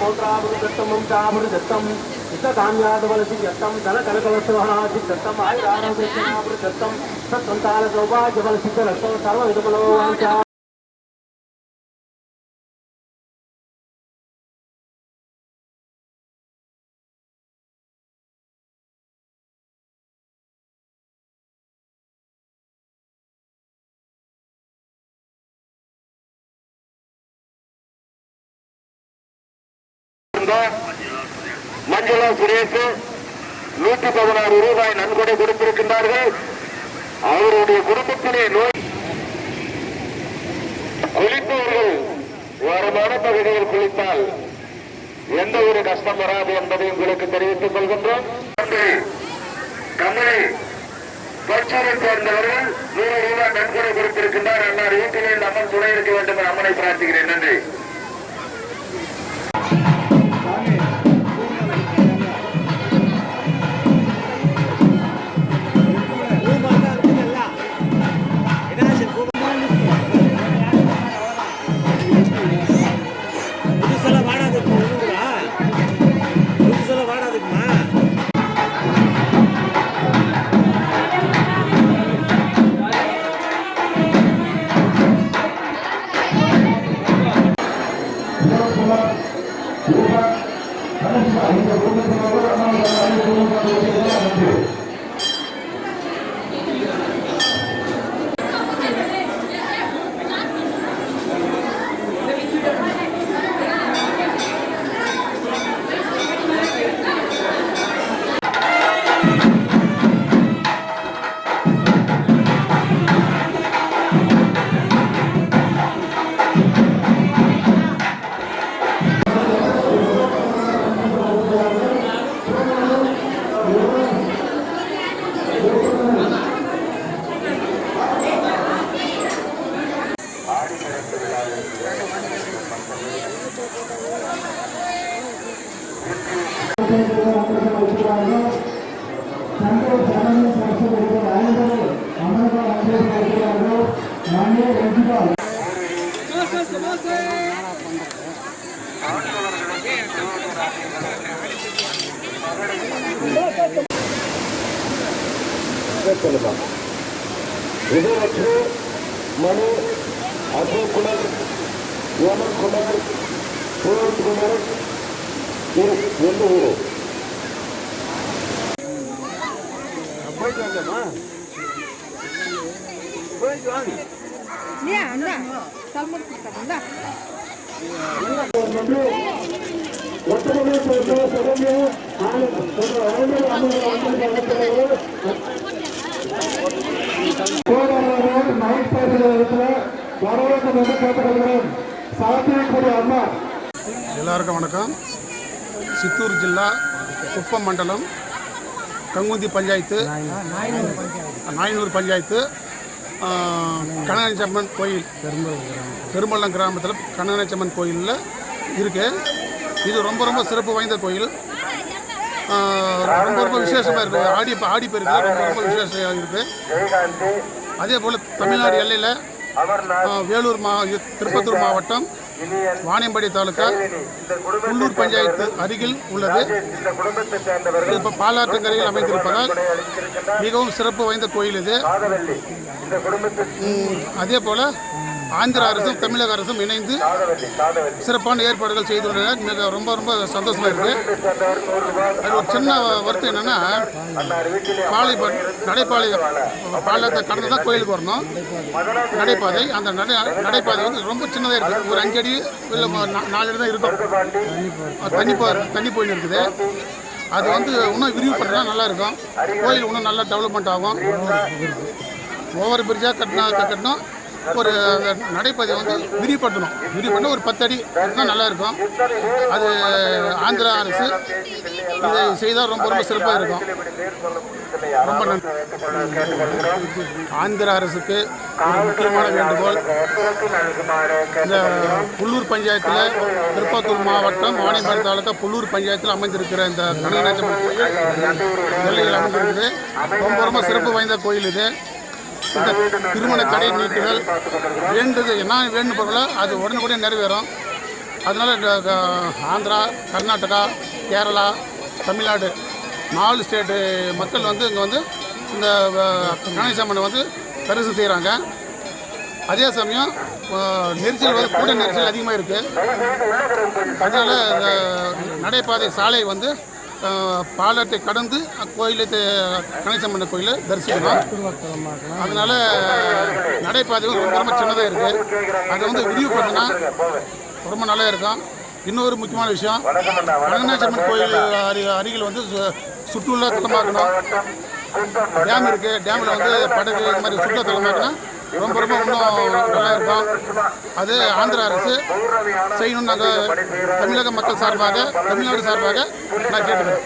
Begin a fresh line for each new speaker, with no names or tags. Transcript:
కోట్రాముడు దత్తమం చాముడు దత్తం ఇతధాన్యాదవలసి దత్తం ధన కనకలసవరాజి దత్తం ఆయురామృష్ణాముడు దత్తం సత్సంతాన సౌభాగ్యవలసి దత్తం సర్వ విధములో వాంఛా
மஞ்சுளா சுரேஷ் நூற்றி பதினாறு ரூபாய் நன்கொடை கொடுத்திருக்கின்றார்கள். அவருடைய குடும்பத்திலே நோய் குளிப்பவர்கள் ஓரமான பகுதியில் குளித்தால் எந்த ஒரு கஷ்டம் வராது என்பதை உங்களுக்கு தெரிவித்துக் கொள்கின்றோம். தமிழை பச்சூரை சேர்ந்தவர்கள் நூறு ரூபாய் நன்கொடை கொடுத்திருக்கின்றார். அன்னார் வீட்டிலே இந்த அம்மன் துணை இருக்க வேண்டும் என அம்மனை பிரார்த்திக்கிறேன். நன்றி.
আমি তো কোনো কথা বলব
না আমি কোনো কথা বলব না இதற்கு மனு அசோக் குமார் யோமன் குமார் சுரேஷ் குமார் இரு எந்த ஊரு
போயிட்டு வந்தோமா? போயிட்டு வாங்க.
இல்லையா அண்ணா? தலைமுறை கொடுத்தாங்க
எல்லாருக்கும் வணக்கம். சித்தூர் ஜில்லா குப்பம் மண்டலம் கங்குந்தி பஞ்சாயத்து. நாயனூர் பஞ்சாயத்து. கனகச்சம்மன் கோயில். பெரும்பள்ளம் கிராமத்தில் கனகச்சம்மன் கோயிலில் இருக்கு. இது ரொம்ப ரொம்ப சிறப்பு வாய்ந்த கோயில். ரொம்ப ரொம்ப விசேஷமாக இருக்குது ஆடி ஆடி பெருக்கில் ரொம்ப ரொம்ப விசேஷமாக இருக்குது அதே போல் தமிழ்நாடு எல்லையில் வேலூர் மா திருப்பத்தூர் மாவட்டம் வாணியம்பாடி தாலுக்கா உள்ளூர் பஞ்சாயத்து அருகில் உள்ளது. இப்போ பாலாற்றங்கரையில் அமைந்திருப்பதால் மிகவும் சிறப்பு வாய்ந்த கோயில் இது. அதே போல் ஆந்திர அரசும் தமிழக அரசும் இணைந்து சிறப்பான ஏற்பாடுகள் செய்துள்ளனர் மிக ரொம்ப ரொம்ப
சந்தோஷமாக இருக்குது
அது ஒரு சின்ன வருத்தம் என்னென்னா
அன்னார்
நடைபாளையம் பாளையத்தை கடந்து தான் கோயிலுக்கு வரணும். நடைபாதை அந்த நடை நடைபாதை வந்து ரொம்ப சின்னதாக இருக்குது ஒரு அஞ்சு அடி இல்லை நாலு அடி தான் இருக்கும். அது தண்ணி போ தண்ணி போயின்னு இருக்குது. அது வந்து இன்னும் விரிவு பண்ணால் நல்லா இருக்கும். கோயில் இன்னும் நல்லா டெவலப்மெண்ட் ஆகும். ஓவர் பிரிட்ஜாக கட்டினா கட்டணும். ஒரு அந்த நடைபாதை வந்து விரிவுபடுத்தணும். விரிவு ஒரு பத்தடி தான் நல்லா இருக்கும் அது ஆந்திரா அரசு இதை செய்தால் ரொம்ப ரொம்ப சிறப்பாக இருக்கும். ரொம்ப நன்றி ஆந்திர அரசுக்கு ஒரு முக்கியமான வேண்டுகோள். இந்த புல்லூர் பஞ்சாயத்தில் திருப்பத்தூர் மாவட்டம் வாணியம்பாடி தாலுக்கா புல்லூர் பஞ்சாயத்தில் அமைந்திருக்கிற இந்த கனகநாச்சம்மன் கோயில் எல்லையில் அமைந்திருக்குது. ரொம்ப ரொம்ப சிறப்பு வாய்ந்த கோயில் இது. இந்த திருமண கடை நீட்டுகள் வேண்டுது என்ன வேண்டுபவர்களோ அது உடனுக்குடனே நிறைவேறும். அதனால் ஆந்திரா கர்நாடகா கேரளா தமிழ்நாடு நாலு ஸ்டேட்டு மக்கள் வந்து இங்கே வந்து இந்த அஹ், கணேசம்மனை வந்து தரிசனம் செய்கிறாங்க அதே சமயம் நெரிசல் வந்து கூட நெரிசல் அதிகமாக இருக்குது அதனால் இந்த நடைபாதை சாலை வந்து பாலத்தை கடந்து கோயிலை கணேசம்மன் கோயிலை தரிசிக்கணும் அதனால் நடைபாதை ரொம்ப ரொம்ப சின்னதாக இருக்குது அதை வந்து விரிவுபடுத்தினா பண்ணினா ரொம்ப நல்லா இருக்கும். இன்னொரு முக்கியமான விஷயம் கணேசம்மன் கோயில் அரு அருகில் வந்து சு- சுற்றுலா தலமாக்கணும். டேம் இருக்குது டேமில் வந்து படகு இந்த மாதிரி சுற்றுலா தலமாக்கினா ரொம்ப ரொம்ப நல்லா இருக்கும் அது ஆந்திர அரசு செய்யணும்னு நாங்கள் தமிழக மக்கள் சார்பாக தமிழ்நாடு சார்பாக நான் கேட்டுக்கிறேன்.